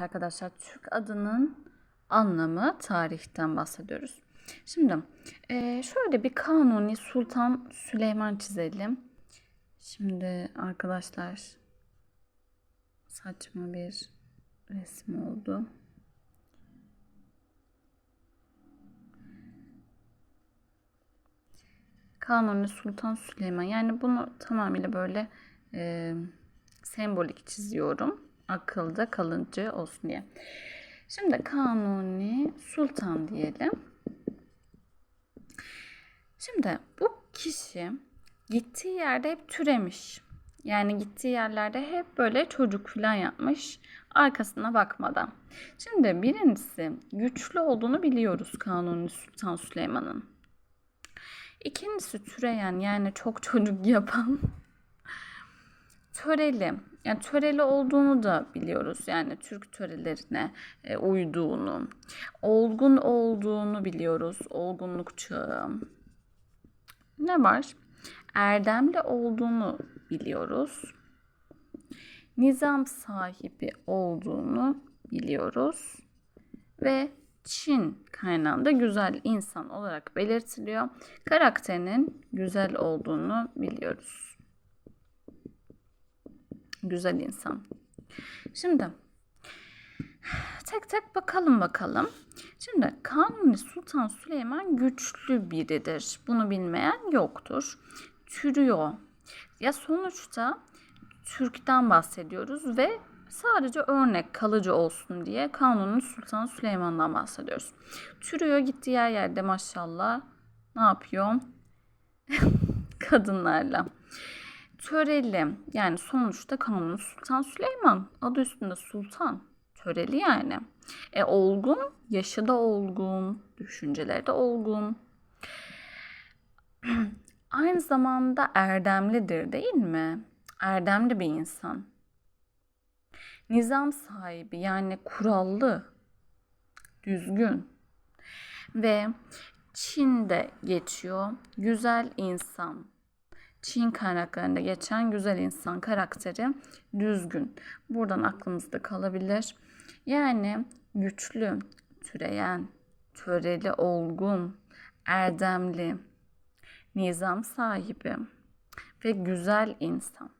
Arkadaşlar Türk adının anlamı tarihten bahsediyoruz. Şimdi eee, şöyle bir Kanuni Sultan Süleyman çizelim. Şimdi arkadaşlar saçma bir resim oldu. Kanuni Sultan Süleyman. Yani bunu tamamıyla böyle e, sembolik çiziyorum. Akılda kalıcı olsun diye. Şimdi Kanuni Sultan diyelim. Şimdi bu kişi gittiği yerde hep türemiş. Yani gittiği yerlerde hep böyle çocuk falan yapmış. Arkasına bakmadan. Şimdi birincisi güçlü olduğunu biliyoruz Kanuni Sultan Süleyman'ın. İkincisi türeyen yani çok çocuk yapan töreli. Yani töreli olduğunu da biliyoruz. Yani Türk törelerine e, uyduğunu. Olgun olduğunu biliyoruz. Olgunluk çağı. Ne var? Erdemli olduğunu biliyoruz. Nizam sahibi olduğunu biliyoruz. Ve Çin kaynağında güzel insan olarak belirtiliyor. Karakterinin güzel olduğunu biliyoruz. Güzel insan. Şimdi tek tek bakalım bakalım. Şimdi Kanuni Sultan Süleyman güçlü biridir. Bunu bilmeyen yoktur. Türüyor. Ya sonuçta Türk'ten bahsediyoruz ve sadece örnek kalıcı olsun diye Kanuni Sultan Süleyman'dan bahsediyoruz. Türüyor gittiği her yerde maşallah ne yapıyor? Kadınlarla. Töreli yani sonuçta Kanuni Sultan Süleyman adı üstünde sultan. Töreli yani. E olgun, yaşı da olgun, düşünceleri de olgun. Aynı zamanda erdemlidir değil mi? Erdemli bir insan. Nizam sahibi yani kurallı, düzgün ve Çin'de geçiyor güzel insan. Çin kaynaklarında geçen güzel insan karakteri düzgün. Buradan aklımızda kalabilir. Yani güçlü, türeyen, töreli, olgun, erdemli, nizam sahibi ve güzel insan.